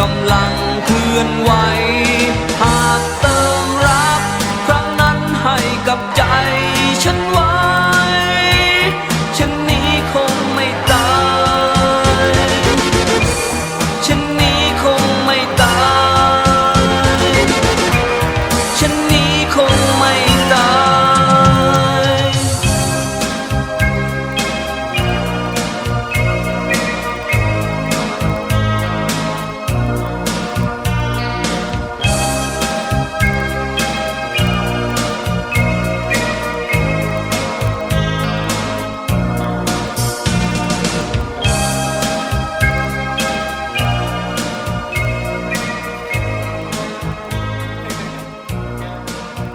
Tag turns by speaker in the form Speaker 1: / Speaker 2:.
Speaker 1: กำลังเคลื่อนไหวหาก